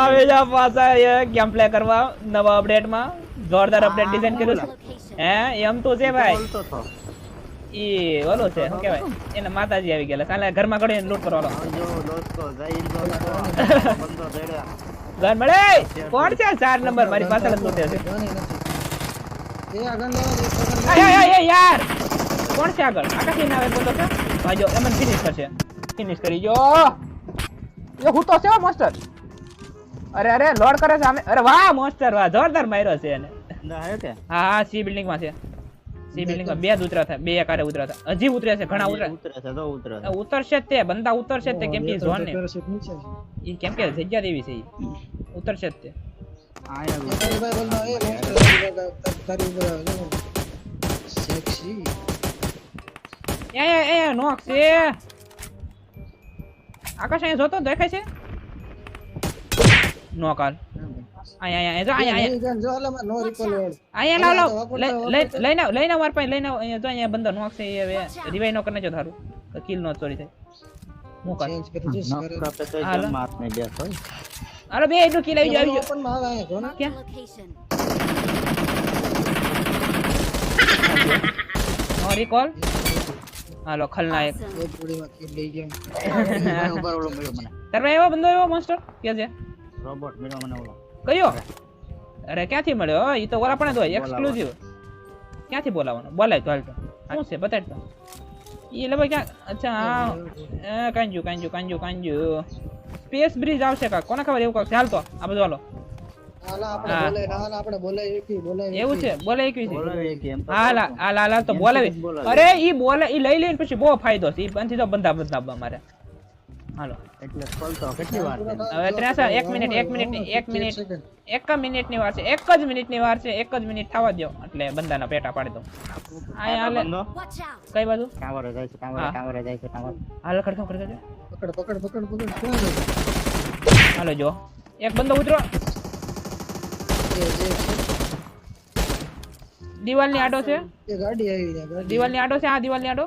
આવે જા પાછા એ ગેમ પ્લે કરવા નવા અપડેટમાં જોરદાર અપડેટ ડિઝાઇન કર્યું છે. હે એમ તો છે ભાઈ. ઈ ઓલો છે શું કહેવાય? એને માતાજી આવી ગયેલા સાલે ઘરમાં ગળીને લૂંટ કરવાનો આવજો દોસ્તો જય હિન્દ દોસ્તો બંધો તેડ્યા મળે! કોણ છે? ચાર નંબર મારી પાસે જ લૂંટે છે. એ યાર! કોણ છે આગળ? આકાશી નાવે બોલો છે? ભાઈજો એમન ફિનિશ કરશે. ફિનિશ કરી જો. એ હું તો છે મોસ્ટર અરે અરે લોડ કરે છે અરે વાહ મોસ્ટર વાહ જોરદાર માર્યો છે એને. હે કે? હા હા સી બિલ્ડિંગમાં છે. સી બિલ્ડિંગમાં બે જ ઉતરા થાય બે કારે ઉતરા થાય હજી ઉતરે છે ઘણા ઉતરે. ઉતરે છે તો ઉતરે ઉતરશે જ તે બંદા ઉતરશે તે કેમ કે ઝોન ને છે ઈ કેમ કે જગ્યા દેવી છે ઈ. ઉતરશે તે. એ એ સેક્સી નોક છે. આકાશ અહીંયા જોતો દેખાય છે? નોક હાલ અહીંયા અહીંયા જો અહીંયા અહીંયા જો આલે નો રિકોલ અહીંયા લાવ લાવ. લઈ- લઈ- લઈને આવ, લઈને આવ માર પાસે લઈને આવ. અહીંયા જો અહીંયા બંદો નોક છે એ હવે રિવાઈ નો કરીને જો થારું કિલ નો ચોરી થાય. હું કર? જઈશ કરે નકરા પે તો હાલો. હાલો બે એટલું કિલ આવી ગયો આવી ગયો ઓપનમાં આવે જો ને. ક્યાં? નો રિકોલ હાલો ખલનાયક. એક ગોળીમાં કિલ લઈ ગયો. ઉપર ઓલો મળ્યો મને. તાર એવો બંદો એવો મોન્સ્ટર કે છે? રોબોટ મળ્યો મને ઓલો. કયો? અરે. ક્યાંથી મળ્યો? ઈ તો ઓલા પણ જ હોય એક્સક્લુઝિવ ક્યાંથી બોલાવવાનો? બોલાય તો હાલ તો. શું છે? બતાડ તો. ઈ લગભગ ક્યાં? અચ્છા આ કાંજુ કાંજુ કાંજુ કાંજુ. સ્પેસ બ્રિજ આવશે કા કોને ખબર? એવું કહો હાલ તો આ બધું હાલો. હા. એવું છે? બોલે છે? હા કે એમ તો બોલાવે. અરે ઈ બોલે ઈ લઈ લઈને પછી બહુ ફાયદો છે. ઈ બંધી તો બંધા બંધા મારે. હાલો. એટલે ખોલતો કેટલી વાર હવે ત્રેસઠ એક મિનિટ એક મિનિટ એક મિનિટ. એક મિનિટ. ની વાર છે. એક જ મિનિટની વાર છે. એક જ મિનિટ થવા દો એટલે બંધાના પેટા પાડી દો હાલે. કઈ બાજુ? ટાવરે જાય છે ટાવરે હા. જાય છે ટાવર હાલ ખડકો ખડકો. પકડ પકડ પકડ પકડ. હાલો જો. એક બંદો ઉતરો. દિવાલની આડો છે. દિવાલની આડો છે આ દિવાલની આડો.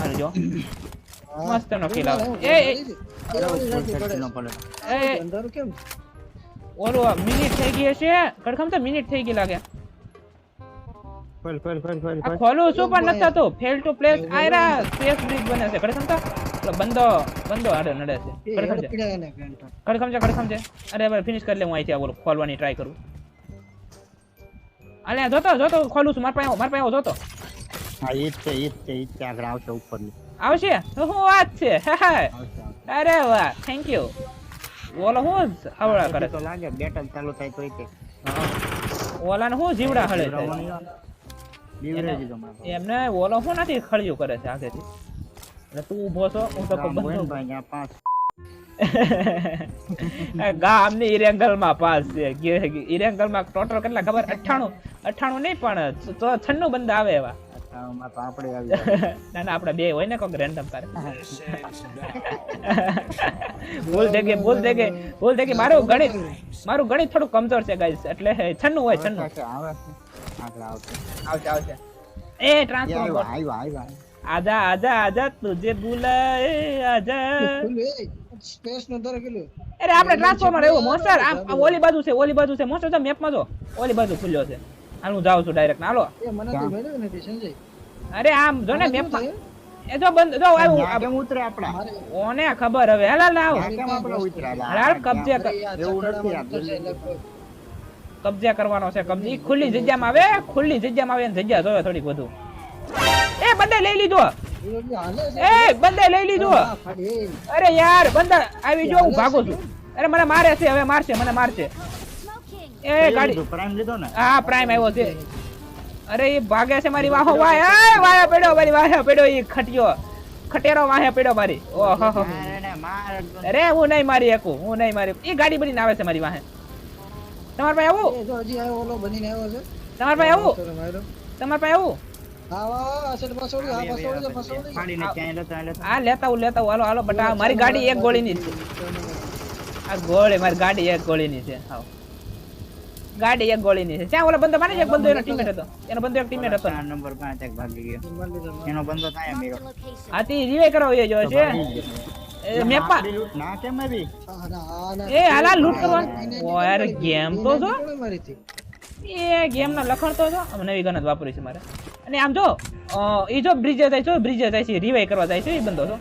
હાલો જો. મસ્ત નો કિલ આવે એ એ, એ એ અંધારું કેમ ઓલો મિનિટ થઈ ગઈ છે કડખમ તો મિનિટ થઈ ગઈ લાગે. ખોલ ખોલ ખોલ આ ખોલું શું પણ નથી થતું ફેલ ટુ પ્લેસ આયરા સ્પેસ બ્રિજ બને છે. કડખમ તો? બંદો બંદો આડે નડે છે. કડખમ છે. કડખમ છે કડખમ છે. અરે ભાઈ ફિનિશ કરી લે હું અહીંથી આ બોલો ખોલવાની ટ્રાય કરું. અલે જોતો જોતો ખોલું છું. માર પાસે મારા માર પાસે આવો જોતો. હા જ છે ઈ જ છે ઈ જ છે. આગળ આવશે ઉપરની. આવશે? શું વાત છે. અરે વાહ. થેન્ક યુ ઓલો હું આવડા કરે તો લાગે બેટલ ચાલુ થાય તો તે ઓલાને હું જીવડા હળે છે? તો એમને ઓલો હું નથી ખળિયું કરે છે આગેથી એટલે તું ઊભો છો હું તો પાંચ. ગામની ઇરેંગલમાં પાસ છે. ઇરેંગલમાં ટોટલ કેટલા ખબર? અઠ્ઠાણું. અઠ્ઠાણું નહીં પણ તો છન્નું બંધ આવે એવા. તો આપણે આવી ના ના આપણે બે હોય ને કોક રેન્ડમ તારે. બોલ થઈ ગઈ ભૂલ થઈ ગઈ મારું ગણિત મારું ગણિત થોડું કમજોર છે ગાઈસ એટલે છન્નું હોય છન્નું. આવશે, આવે છે. આગળ આવશે. આવશે આવશે. એ ટ્રાન્સફોર્મ આવ્યો આવ્યો આજા આજા આજા તુજે બુલાએ આજા. સ્પેસ નો દર કેટલું અરે આપણે ટ્રાન્સફોર્મર એવું મોસ્ટર આમ આમ ઓલી બાજુ છે ઓલી બાજુ છે. મોસ્ટર તો મેપમાં જો. ઓલી બાજુ ખુલ્યો છે. હાલ હું જાઉં છું ડાયરેક્ટ હાલો. એ મને તો મળ્યું નથી સંજય. અરે આમ જો ને થયું? એ જો બંધ જો આવ્યું કેમ ઉતરે આપડા ઓને ખબર હવે? હાલ હાલ આવ કેમ આપણે ઉતર્યા? હાલ કબજે એવું નથી. કબજે કરવાનો છે કબજી. ખુલ્લી જગ્યામાં આવે ખુલ્લી જગ્યામાં આવે ને જગ્યા જોવે થોડીક વધુ. એ બંદે લઈ લીધો. એ બંદે લઈ લીધો. અરે યાર બંદા આવી જો હું ભાગું છું અરે મને મારે છે હવે મારશે મને મારશે. Smoking. એ લઈ ગાડી. લીધું, પ્રાઇમ લીધો ને? હા પ્રાઇમ આવ્યો છે. અરે એ ભાગે છે મારી વાહો વાય એ વાયા પડ્યો મારી વાયા પડ્યો એ ખટિયો. ખટેરો વાહે પડ્યો મારી. ઓહો. મારે ને માર એકદમ. અરે હું નહીં મારી એકું હું નહીં મારી. એ ગાડી બનીને આવે છે મારી વાહે. તમાર પાસે આવું? એ જો હજી આવ્યો ઓલો બનીને આવ્યો છે. તમાર પાસે આવું? ચલો, માર્યો. તમાર પાસે આવું? હા વાહ વાહ આ સાઈડ પાછો વળી, આ પાછો વળી, આ પાછો વળી. ફાડીને ક્યાંય લેતો ત્યાં લેતો. આ લેતા હું લેતા હું હાલો હાલો બટા આ મારી ગાડી એક ગોળીની જ છે. આ ગોળી મારી ગાડી એક ગોળીની છે. હાવ. ગાડી એક ગોળીની છે. ત્યાં ઓલા બંદો મારે છે એક બંદો એનો ટીમમેટ હતો. એનો બંદો એક ટીમમેટ હતો. નંબર 5 એક ભાગી ગયો. એનો બંદો થાય મેરો. આ તે રિવાઈ કરાવી જો છે એ ના કેમ. એ હાલા લૂંટ કરવા. ઓ યાર ગેમ તો જો? એ ગેમ ના લખણ તો જો. નવી ગન વાપરી છે મારે. અને આમ જો અ, ઈ જો બ્રિજે જાય છે બ્રિજે જાય છે રિવાઈ કરવા જાય છે એ બંધો છો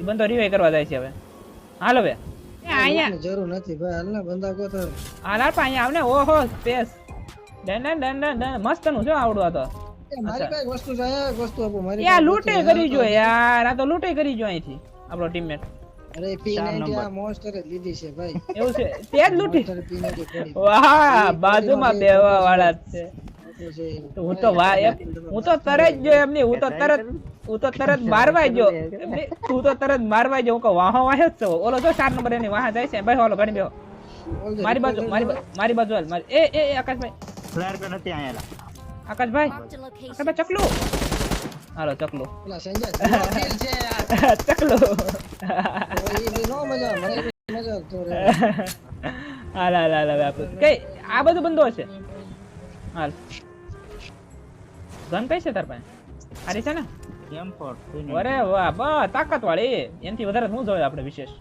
એ બંધો રિવાઈ કરવા જાય છે હવે. હાલ હવે. એ અહીંયા. જરૂર નથી ભાઈ હાલ બંદા ગોતો હાલ હાલ પણ અહીંયા આવને. ઓહો space. Done done done done done. મસ્તનું છે આવડું આ તો. મારી પાસે વસ્તુ છે વસ્તુ આપો મારી યાર પાસે કરી જો યાર આ તો લૂંટે કરી જો અહીંથી આપણો ટીમમેટ અરે પી આ મોન્સ્ટર જ લીધી છે ભાઈ. એવું છે? તે જ લૂંટી? મોન્સ્ટર પી નાઇન્ટી પડી. વાહ બાજુમાં બેવા વાળા છે. હું તો વા હું તો તરત જો એમની હું તો તરત હું તો તરત મારવા જો એમની તું તો તરત મારવા જો હું કહું વાહો વાહે જ છો. ઓલો જો ચાર નંબર એની વાહ જાય છે. ભાઈ ઓલો ઘણી બેહો. મારી બાજુ મારી મારી બાજુ હાલ મારી એ એ આકાશભાઈ. ફ્લેર તો નથી આયેલા. આકાશભાઈ. આકાશભાઈ ચકલું. હાલો ચકલું. ચકલું. ઓય, ઈ બી નો મજા મને બી મજા આવતો રે હાલ હાલ હાલ હવે કઈ આ બધું બંધો હશે હાલ. ગન કઈ છે તાર પાસે? સારી છે ને? કેમ ફોર અરે વાહ બા તાકાત વાળી એનથી વધારે શું જોઈએ આપણે વિશેષ?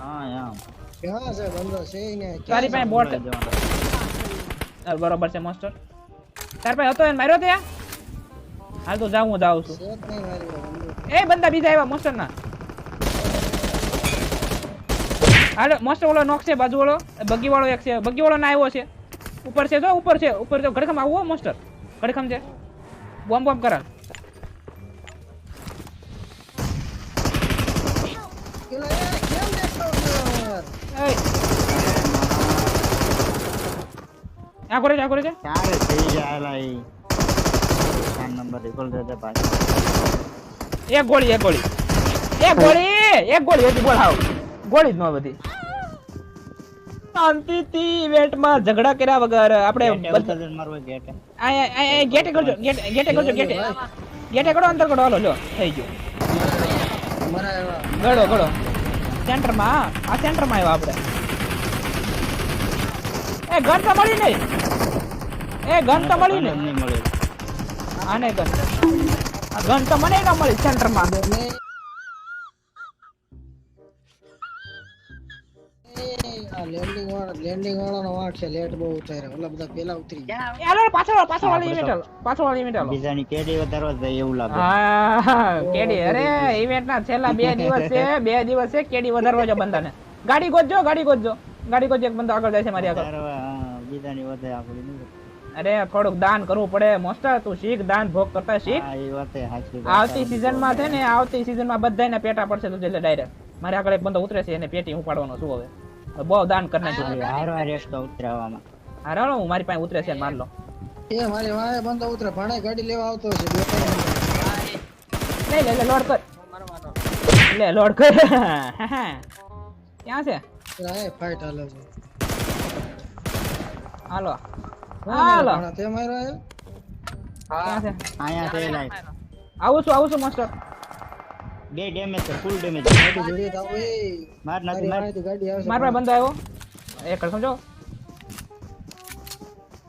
હા એમ. ક્યાં છે બંદો છે ને તારી પાસે બોટ બરોબર છે મોસ્ટર. તાર પાસે હતો એને માર્યો તે? હાલ તો જાઉં હું જાઉં છું. એ બંદા બીજા આવ્યા મોસ્ટર ના હાલો મોસ્ટર ઓલો નોક છે બાજુ વાળો બગી વાળો એક છે. બગી વાળો ના આવ્યો છે. ઉપર છે જો ઉપર છે ઉપર જો ગડખમ આવો મોસ્ટર. ગડખમ છે. બોમ્બ બોમ્બ કરા આ કરે છે આ કરે છે ક્યારે થઈ જાયેલા ઈ ચાર નંબર રિકોલ દે દે પાછો એક ગોળી એક ગોળી એક ગોળી એક ગોળી હજી બોલાવ ગોળી જ ન બધી શાંતિથી ઇવેન્ટમાં ઝઘડા કર્યા વગર આપણે ગેટે ઉતરીને મારવો ગેટે. કરજો ગેટ ગેટે કરજો ગેટે ગેટે. કરો અંદર કરો હાલો લો થઈ ગયો. ગળો ગળો. સેન્ટરમાં આ સેન્ટરમાં આવ્યો આપણે. એ ગન તો મળી નહીં. એ ગન તો મળી નહીં. આને ગન આ ગન તો મને ન મળી સેન્ટરમાં. લેન્ડિંગ વાળાનો વાંક છે લેટ બહુ ઉતારે ઓલા બધા પેલા ઉતરી ગયા. હાલો પાછળ પાછળ વાળી ઇવેન્ટ હાલો પાછળ વાળી ઇવેન્ટ હાલો બીજાની કેડી વધારવા જાય એવું લાગે. હા કેડી. અરે ઇવેન્ટ ના છેલ્લા બે દિવસ છે બે દિવસ છે કેડી વધારવા જો બંદાને ગાડી ગોજો ગાડી ગોજો ગાડી ગોજો એક બંદો આગળ જાય છે મારી આગળ. બીજાની વધે આપણી અરે થોડુંક દાન કરવું પડે. મોસ્ટર તું શીખ દાન ભોગ કરતા શીખ. આવતી season માં છે ને આવતી season માં બધાયને પેટા પડશે તું એટલે ડાયરેક્ટ મારે આગળ એક બંદો ઉતરે છે એને પેટી ઉપાડવાનો છું હવે. બહુ દાન કરી નાખ્યું. હારો રેસ તો ઉતરાવામાં હા રાણો હું મારી પાસે ઉતરે છે માર લો. એ મારી વાય બંદો ઉતરે ભાણે ગાડી લેવા આવતો છે લે લે લે લોડ કર. લે લોડ કર. ક્યાં છે? પેલા ફાઈટ ફાઇટ હાલે છે. હાલો. હાલો. તે માર્યો એ? ક્યાં છે? અહીંયા છે લાઈટ. આવું છું આવું છું માસ્ટર બે ડેમેજ છે ફૂલ ડેમેજ એ. માર નથી માર. ગાડી આવશે. બંદો આવ્યો. એક સમજો?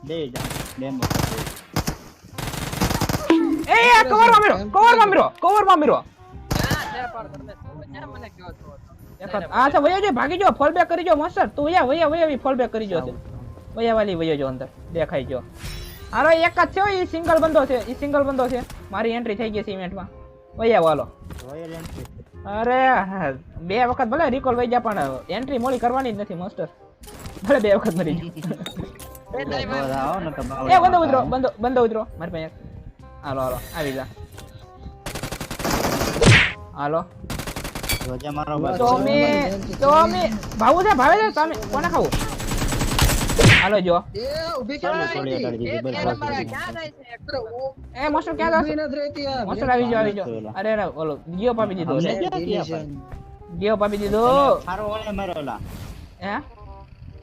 બે ડેમેજ એ આ કવરમાં મીરો કવરમાં મીરો કવરમાં મીરો આ વયો જો ભાગી જો ફોલ બેક કરી જો માસ્ટર તું વયા વયા વયા ફોલ બેક કરી જો વયા વાલી વયો જો અંદર દેખાઈ જો. હારો એક જ છે એ સિંગલ બંદો છે એ સિંગલ બંદો છે. મારી એન્ટ્રી થઈ ગઈ છે ઇવેન્ટમાં વયા વાલો. રોયલ એન્ટ્રી અરે બે વખત ભલે રિકોલ વઈ જા પણ એન્ટ્રી મોડી કરવાની જ નથી માસ્ટર ભલે બે વખત મરી તો એ બંદો ઉતરો બંધો બંદો ઉતરો. મારી પાસે હાલો હાલો આવી જા. હાલો. રોજા મારો બસ. મે ટોમી ટોમી ભાવું છે ભાવે છે તમે કોને ખાવું? હાલો જો. એ ઊભી. અરે, એ મોસ્ટર ક્યાં ઊભી નથી રહેતી આ. મોસ્ટર આવી જો આવી જો અરે અરે ઓલો ગિયો પામી દીધો ક્યાં ક્યાં? ગિયો પાપી દીધો. ફારો ઓલે માર્યો લા. હે?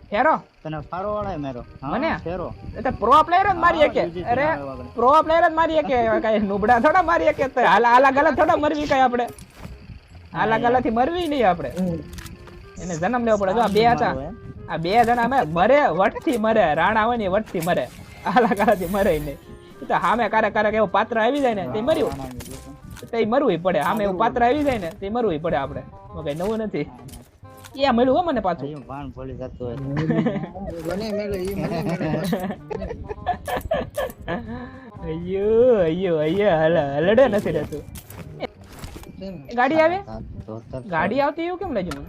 ફેરો? તને ફારો વાળાએ મેરો. મને? ફેરો. એટલે પ્રો પ્લેયર જ મારી એકે. અરે પ્રો પ્લેયર જ મારી એકે. કઈ નુબડા થોડા મારી એકે તો. હાલ હાલા ગલા થોડા મરવી કઈ આપણે. હાલા ગલા થી મરવી નહીં આપણે. એને જન્મ લેવો પડે. જો આ બે હતા. મારો. આ બે જણા અમે મરે વટથી મરે રાણા હોય ને વટથી મરે. આલા કાળાથી મરે નહીં. તો સામે કારે કારે એવો પાત્ર આવી જાય ને તે મર્યું. તે મરવું પડે સામે એવું પાત્ર આવી જાય ને તે મરવું પડે આપણે. કઈ નવું નથી. એ મળ્યું હો મને પાછું. ભાન ભૂલી જતો હોય. મને મળ્યું ઈ મને અયો અયો અયો હલ હલડે નથી રહેતું. ગાડી આવે? ગાડી આવતી એવું કેમ લાગ્યું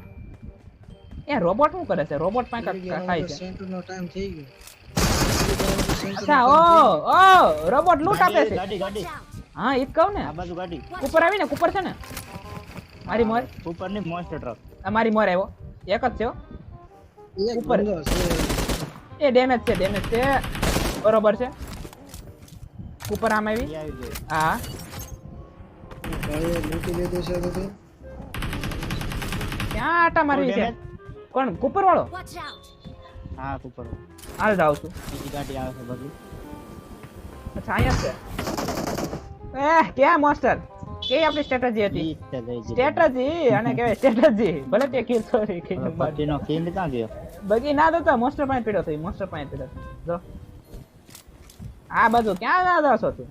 એ રોબોટ શું કરે છે? રોબોટ ગયા, ખાય છે? સેન્ટરનો ટાઈમ થઈ ગયો. અચ્છા ઓ ઓ રોબોટ લૂંટ આપે છે. ગાડી ગાડી. હા ઈ કહું ને. આ બાજુ ગાડી. ઉપર આવી ને ઉપર છે ને. મારી મોર. ઉપરની મોસ્ટર ટ્રક આ મારી મોર આવ્યો. એક જ છે ઉપર. એ ડેમેજ છે ડેમેજ છે. બરોબર છે. ઉપર આમ આવી. હા. લૂંટી લીધું છે બધું. ક્યાં આટા મારવી છે? કોણ? કુપર વાળો હા કુપર. હાલ જાઉં છું. બીજી ગાડી આવે છે બધી. અચ્છા અહીંયા છે. એ ક્યાં માસ્ટર? કે આપણી સ્ટ્રેટેજી હતી? સ્ટ્રેટેજી? અને કહેવાય સ્ટ્રેટેજી? ભલે તે કિલ સોરી કે પટ્ટીનો કિલ ક્યાં ગયો? બગી ના દો મોસ્ટર પાસે પીડો થઈ મોસ્ટર પાસે પીડો. જો. આ બાજુ ક્યાં ના દાસો તું?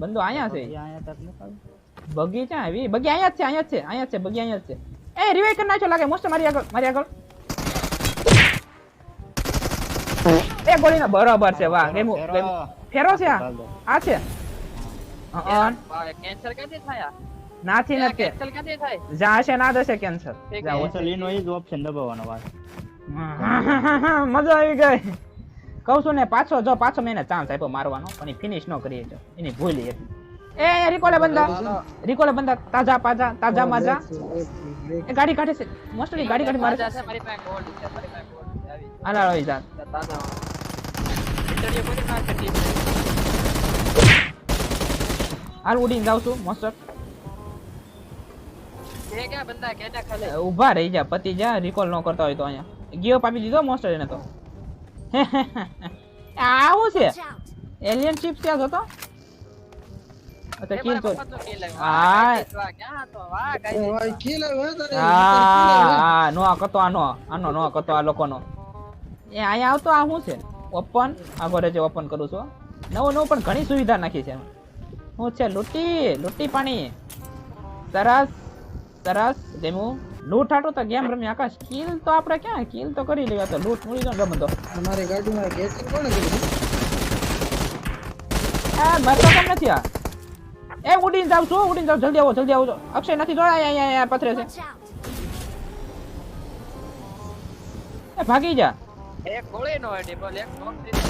બંદો અહીંયા છે. અહીંયા તક બગી ક્યાં આવી? બગી અહીંયા જ છે અહીંયા જ છે અહીંયા જ છે બગી અહીંયા જ છે. એ રિવાઈવ કરી નાખ્યો લાગે મોસ્ટર મારી આગળ મારી આગળ એ ગોળી ના બરોબર છે વાહ ગેમો. ગેમો. ફેરો છે આ. આ છે. કેન્સર ક્યાંથી થાય નાથી નથી કેન્સર ક્યાંથી થાય જ્યાં હશે ના જશે કેન્સર ઈનો ઈ જ option દબાવવાનો વાત મજા આવી ગઈ કહું છું ને પાછો જો પાછો મેં એને ચાન્સ આપ્યો મારવાનો પણ ફિનિશ ન કરી જો એની ભૂલી હતી એ એ રિકોલે બંદા રિકોલે બંદા તાજા પાજા તાજા માજા. એ ગાડી કાઢે છે. મોસ્ટલી ગાડી કાઢી મારે. તાજા છે મારી પાસે ગોલ્ડ છે મારી પાસે ગોલ્ડ છે આવી હાલા આવી જા તાજા ઇન્ટરવ્યુ કરી નાખે ટીમ હાલ ઉડીને જાઉં છું મોસ્ટર છે કે બંદા કેટા ખાલે? ઊભા રહી જા પતિ જા રિકોલ ન કરતા હોય તો અહીંયા. ગિયો પાપી દીધો મોસ્ટર એને તો. આવું છે? એલિયન ચિપ્સ ક્યાં હતો? તો એ કિલ તો. હા. વાહ, ગાઈસ, વાહ, ક્યાં હતો? વાહ, ઓ ગાઈસ. ભાઈ kill આવ્યો હે તારે? હા હા નો આ કતો આનો આનો નો કતો આ લોકોનો એ અહીંયા આવતો આ શું છે ઓપન આગળ જે ઓપન કરું છું નવું નવું પણ ઘણી સુવિધા નાખી છે. શું છે લૂંટી લૂટી પાણી સરસ સરસ જેમું લૂંટ હાટો તો ગેમ રમી આકાશ કિલ તો આપણે ક્યાં કિલ તો કરી લેવા તો લૂંટ મળી જાય ગમે તો અમારી ગાડીમાં ગેસિંગ કોણ કર્યું આ મરતો કેમ નથી આ એ ઉડીને જાવ છું ઉડીને જાવ જલ્દી આવો જલ્દી આવો. અક્ષય નથી જોયા અહીંયા અહીંયા પથરે છે. એ ભાગી જા. એક ગોળી નો અડી, એક નોક દીધી.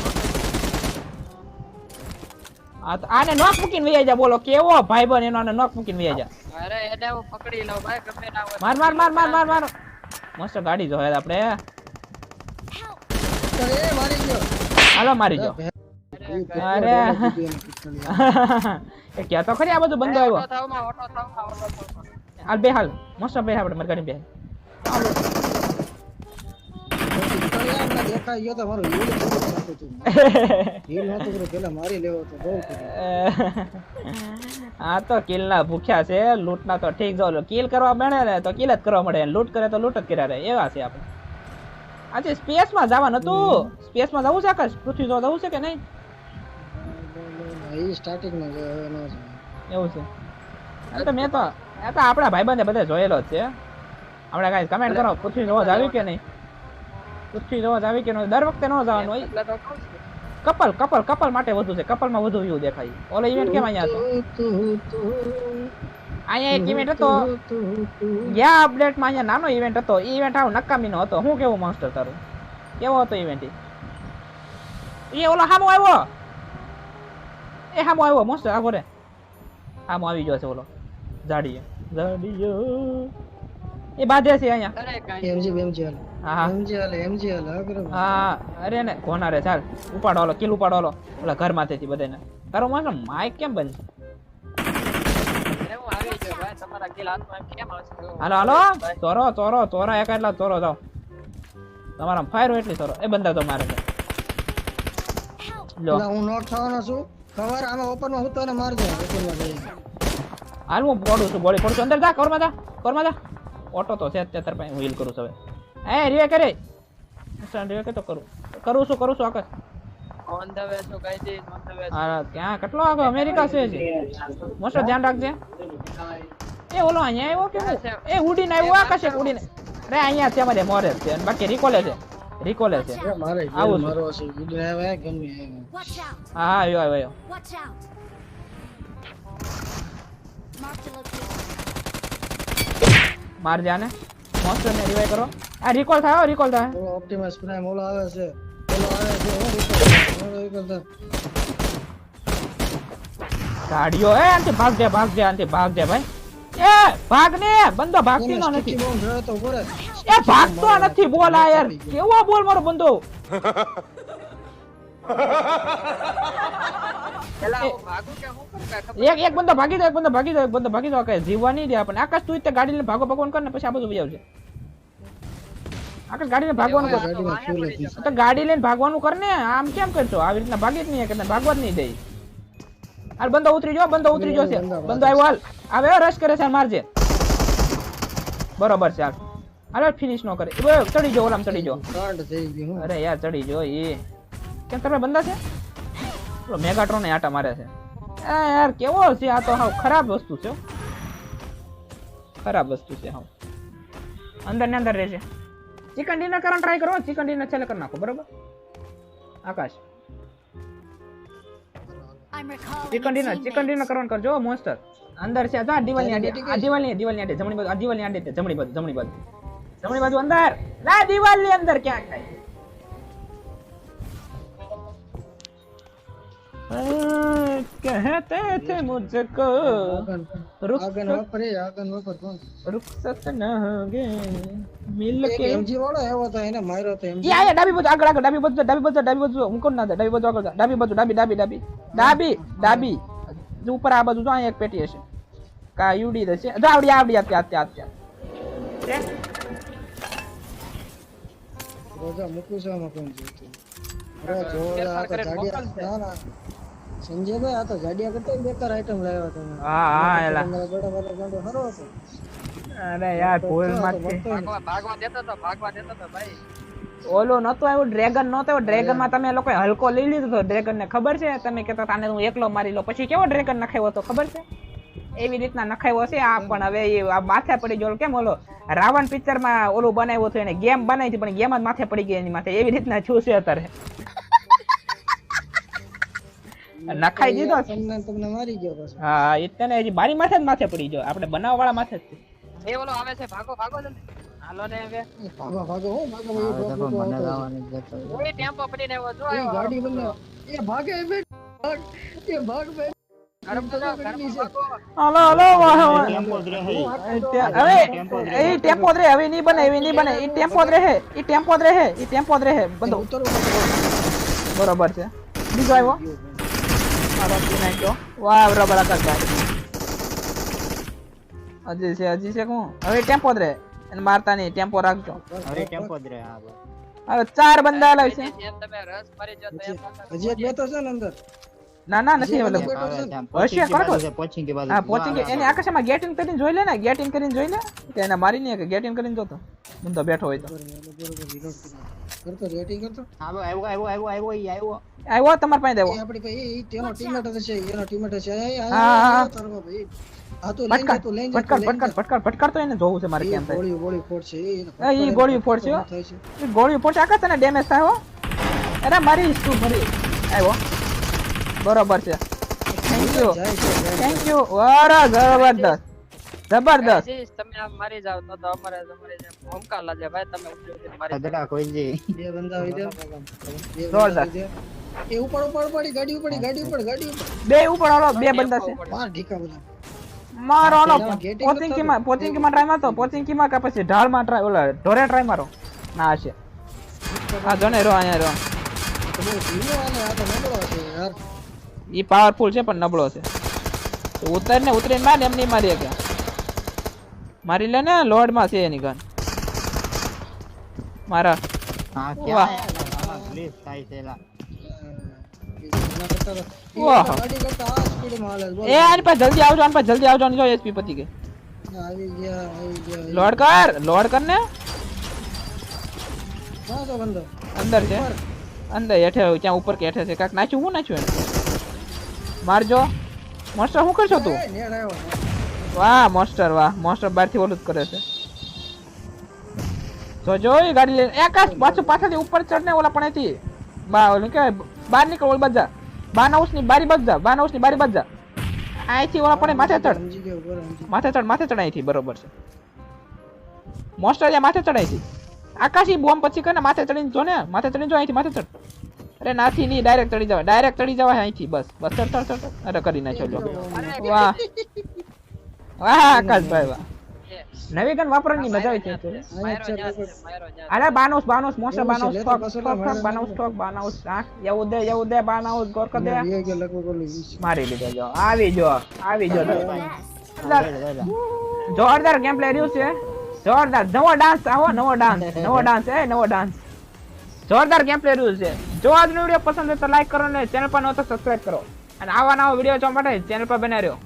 આ આને નોક મૂકીને વહી જા બોલો કેવો ભાઈબંધ એનો આને નોક મૂકીને વહી જા. અરે એને હું પકડી લઉં ભાઈ ગમે ના હોય. માર માર માર માર માર માર. મસ્ત ગાડી જોઈએ આપણે. Help! એ મારી ગયો. હાલો મારી જો અરે એ ક્યાં તો ખરી આ બધું બંધ આવ્યો? ઓટો થાવમાં, ઓટો થાવમાં, ઓટો થાવમાં. હાલ બે હાલ. મસ્ત બે આપણે મારી ગાડી બે. આ તો કિલ ના ભૂખ્યા છે લૂંટ ના તો ઠીક જો કિલ કરવા મળે ને તો કિલ જ કરવા મળે. લૂંટ કરે તો લૂંટ જ કર્યા રહે એવા છે આપણે. આજે સ્પેસમાં જવાનું હતું. સ્પેસમાં જવું છે આકાશ? પૃથ્વી જો જવું છે કે નહીં? ઈ સ્ટાર્ટિંગમાં જો હવે ન એવું છે. આ તો મેં તો આ તો આપણા ભાઈબંધે બધે જોયેલો જ છે. આપણે કાંઈ કમેન્ટ કરો પૃથ્વી જોવા જાવી કે નહીં? પૃથ્વી જોવા જાવી કે નહીં? દર વખતે ન જવાનું હોય. કપલ કપલ કપલ માટે વધુ છે. કપલમાં વધુ વ્યૂ દેખાય. ઓલો ઇવેન્ટ કેમ અહીંયા હતો? અહીંયા એક ઇવેન્ટ હતો. ગયા અપડેટમાં અહીંયા નાનો ઇવેન્ટ હતો. એ ઇવેન્ટ આવ નકામીનો હતો. હું કેવું મોન્સ્ટર તારું? કેવો હતો ઇવેન્ટ એ ઓલો હામો આવ્યો. એ હામો આવ્યો મસ્ત આવો રે. હામો આવી ગયો છે ઓલો જાડીએ જાડીયો એ બાંધે છે અહીંયા. અરે ગાઈસ, MG, MG હાલે. હા હા. MG હાલે, MG હા અરે ને કોના રે ચાલ ઉપાડો ઓલો કિલ ઉપાડો ઓલો ઓલા ઘરમાંથી બધાને તારો માત્ર માઇક કેમ બંધ હું તમારા? હાલો હાલો ચોરો ચોરો ચોરા એક એટલા ચોરો જાઓ. તમારા ફાયર એટલી ચોરો એ બંધા તો મારે લો. હું knock થવાનો છું? ખબર આમાં ઓપનમાં હું તને મારજો ઓપનમાં જઈને. હાલ હું પડું છું બોળી પડું છું. અંદર જા કોરમાં જા કોરમાં જા. ઓટો તો છે અત્યારે પાસે હું હીલ કરું છું હવે. એ રીવે કરે. રિવે કે તો કરું. કરું છું કરું છું આકાશ ઓન ધ વે છો કઈ દે ઓન ધ વે આ ક્યાં કેટલો આગળ? અમેરિકા છે છે મોસ્ટ ધ્યાન રાખજે. એ ઓલો અહીંયા આવ્યો કે એ ઉડીને આવ્યો આકાશે ઉડીને? અરે અહીંયા છે મારે મોરે છે. બાકી રિકોલે છે. રિકોલે છે. એ મારે આવું ગેમ છે. મારવો આવે ગમે! હા હા આવ્યો આવ્યો. માર જાને. મોસ્ટર ને રિવાઇવ કરો. આ રિકોલ થાય રિકોલ થાય. ઓલો ઓપ્ટિમસ પ્રાઇમ ઓલો આવે છે. ઓલો આવે છે ઓલો રિકોલ થાય. ગાડીઓ એ આંતે ભાગ દે ભાગ દે આંતે ભાગ દે ભાઈ. એ ભાગ ને બંદો ભાગતી એને નો sticky નથી જોયો. એ ભાગતો નથી બોલ આ યાર કેવો બોલ મારો બંદો? એક એક બંદો ભાગી જાય એક બંદો ભાગી જાય એક બંદો ભાગી દો કે જીવવા નહીં દે આપણને. આકાશ તું તે ગાડી લઈને ભાગો ભગવાન કર ને પછી આ બધું વહી આકાશ ગાડી લઈને ભાગવાનું કર. તો ગાડી લઈને ભાગવાનું કર ને. આમ કેમ કરશો? આવી રીતના ભાગી જ નહીં કે ભાગવા જ નહીં દે. હાલ બંદો ઉતરી જો બંદો ઉતરી જો છે. બંદો આવ્યો હાલ. આવે રશ કરે છે મારજે. બરોબર છે હાલ. હાલ ફિનિશ નો કરે. એ ચડી જો ઓલામ ચડી જો અરે યાર ચડી જો એ કેમ તમે બંદા છે? મેગાટ્રોન ને આટા મારે છે. એ યાર કેવો છે? આ તો હાવ ખરાબ વસ્તુ છે ખરાબ વસ્તુ છે હાવ. અંદર ને અંદર રહેશે ચિકન ડિનર કરવાનો ટ્રાય કરો ચિકન ડિનર છેલ્લે કરી નાખો બરોબર? Akash. Chicken a dinner teammate. Chicken dinner કરવાનું કરજો મોન્સ્ટર અંદર છે જા દિવાલની આડે આ દિવાલની દિવાલની આડે જમણી બાજુ આ દિવાલની આડે તે, જમણી બાજુ જમણી બાજુ જમણી બાજુ અંદર ના દિવાલની અંદર ક્યાં થાય कहते थे मुझको આગળ रुक આગળ વાપરે મિલકે આગળ ડાબી બાજુ ડાબી બાજુ ડાબી બાજુ ના ડાબી બાજુ ડાબી બાજુ ડાબી ડાબી ડાબી ડાબી ડાબી. ઉપર આ બાજુ એક પેટી હશે. આવડી આવડી આત્યા આત્યા આઈટમ લાવ્યા અરે યાર ભૂલમાંથી ભાગવા ભાગવા દેતો તો ભાગવા દેતો તો ભાઈ. ઓલો નતો આવ્યો ડ્રેગન નતો આવ્યો. ડ્રેગનમાં તમે લોકો હલકો લઈ લીધો તો ડ્રેગન ને ખબર છે? તમે કેતા તાને હું એકલો મારી લો પછી કેવો ડ્રેગન નખાયો તો ખબર છે? એવી રીતના નખાયો છે આ પણ હવે એ આ માથે પડી ગયો. કેમ ઓલો રાવણ પિક્ચરમાં ઓલું બનાવ્યું હતું એને ગેમ બનાવી હતી પણ ગેમ જ માથે પડી ગઈ એની માથે. એવી રીતના છું છે અત્યારે. નખાઈ દીધો. તમને તમને મારી ગયો હા એ તને હજી મારી માથે જ માથે પડી ગયો. આપણે બનાવવા વાળા માથે જ છે. એ ઓલો આવે છે ભાગો ભાગો જલ્દી હાલો ને હવે. ભાગો ભાગો હો ભાગો ભાઈ drop લીધો હતો. એ ટેમ્પો પડીને આવ્યો જો આવ્યો. ગાડી બંને એ ભાગે બે ભાગ એ ભાગ બે. ગરમ તો જાઓ, ગરમ તો ભાગો. હાલો હાલો વાહ, વાહ. જ રહે. એ હવે ટેમ્પો જ હવે નહીં બને એવી નહીં બને. એ ટેમ્પો જ રહે. એ ટેમ્પો જ રહે. એ ટેમ્પો જ રહે. બધો. બરોબર છે. બીજો આવ્યો. વાહ બરોબર આકાશભાઈ હજી છે હજી છે કોણ? હવે ટેમ્પો જ રહે. એને મારતા નહીં ટેમ્પો રાખજો. હવે ટેમ્પો જ રહે હા હવે ચાર બંદા લાવ છે. તમે રસ મારી જતો હજી એક બેઠો છે ને અંદર. ના ના નથી મતલબ અવેલેબલ બેઠો છે પોચિંગ ખરેખર. બાજુ હા પોચિંગ કે એને આકાશમાં ગેટ ઇન કરીને જોઈ લે ને? ગેટ ઇન કરીને જોઈ લે? કે એને મારી નહીં કે ગેટ ઇન કરીને જોતો. હું બેઠો હોય તો. કરી. કરતો. રેટિંગ કરતો? હા, હવે આવ્યો આવ્યો આવ્યો આવ્યો ઈ આવ્યો. આવ્યો તમાર પાસે એ દેવો આપણી પાસે એ- એ તેનો જ છે એનો જ છે. હા, હા. આ ભાઈ હા તું લઈને જા, ભટકાર તું જા, ભટકાર ભટકાર ભટકાર ભટકાર તો એને જોવું છે મારે કેમ થાય. ગોળી ગોળી ફોડશે એ એ ગોળી ફોડશે, હો. થાય છે. એ ગોળી પોચે આકાશ તને ડેમેજ થાય હો. અરે મારી તું મરી આવ્યો બરોબર છે. થેન્ક યુ જાય છે જાય. થેન્ક યુ વારા જબરદસ્ત. જબરદસ્ત. તમે આમ મારી જાવ તો તો અમારે તમારે જેમ ભૂમકા લાગે ભાઈ તમે મારી બે બંદા હોય દે જોરદાર. એ ઉપર ઉપર પડી ગાડી ઉપર ગાડી ઉપર ગાડી ઉપર. બે ઉપર હાલો બે બંદા છે. બાર ઢીકા બધા. મારો હાલો એમાં getting પોચિંકી માં પોચિંકી માં ટ્રાય મારતો પોચિંકી માં કે પછી ઢાળમાં ટ્રાય ઓલા ઢોરે ટ્રાય મારો. ના હશે. આ જણે રો અહીંયા રો ઈ પાવરફુલ છે પણ નબળો છે. ઉતર ને ઉતરીને માર એમ નહીં મારી કે. મારી લે ને લોડમાં છે એની ગન મારા. હા. ક્યાં આમાં થાય છે કરતા વાહ. ગાડી કરતા આ સ્પીડમાં હાલે એ આની પાસે જલ્દી આવજો આની પાસે જલ્દી આવજો જો એસપી પતી ગઈ. આવી ગયા આવી ગયા લોડ કર લોડ કર ને. હા તો બંદો અંદર છે. અંદર હેઠે ત્યાં ઉપર કે હેઠે છે. કાંઈક નાખ્યું હું નાચ્યું એને મારજો. મોસ્ટર શું કરશો તું? વાહ મોસ્ટર વાહ. મોસ્ટર બહારથી ઓલું જ કરે છે. તો જો એ ગાડી લઈને. એક પાછું પાછળથી ઉપર ચડને ઓલા પણ હતી બા ઓલું કે બહાર નીકળ ઓલ બજા બાન હાઉસની બારી બજા બાન હાઉસની બારી જા. અહીંથી ઓલા પણ માથે ચડ માથે ચડ માથે ચડ અહીંથી બરોબર છે. મોસ્ટર અહીંયા માથે ચડ અહીંથી. આકાશી બોમ્બ પછી કરે માથે ચડીને જો ને માથે ચડીને જો અહીંથી માથે ચડ અરે નાથી નહીં ડાયરેક્ટ ચડી જવાય ડાયરેક્ટ ચડી જવાય અહીંથી બસ બસ ચડ ચડ ચડ. અરે કરી નાખ્યો જો વાહ. વાહ આકાશભાઈ વાહ. નવી ગન વાપરવાની મજા આવી છે. અરે બાનોસ બાનોસ છે, બાનોસ લે, ઠોક બાનોસ ઠોક બાનોસ હા એવું દે યવ દે બાનોસ ગોર કર દે. મારી લીધો જો. આવી જો આવી જો. જોરદાર ગેમ પ્લે રહ્યું છે. જોરદાર. નવો ડાન્સ આવો નવો ડાન્સ નવો ડાન્સ એ નવો ડાન્સ જોરદાર ગેમ પ્લે રહ્યું છે. જો આજનો વીડિયો પસંદ હોય તો લાઈક કરો ને ચેનલ પર ન હોય તો સબસ્ક્રાઇબ કરો. અને આવા નવા વીડિયો જોવા માટે ચેનલ પર બને રહ્યો.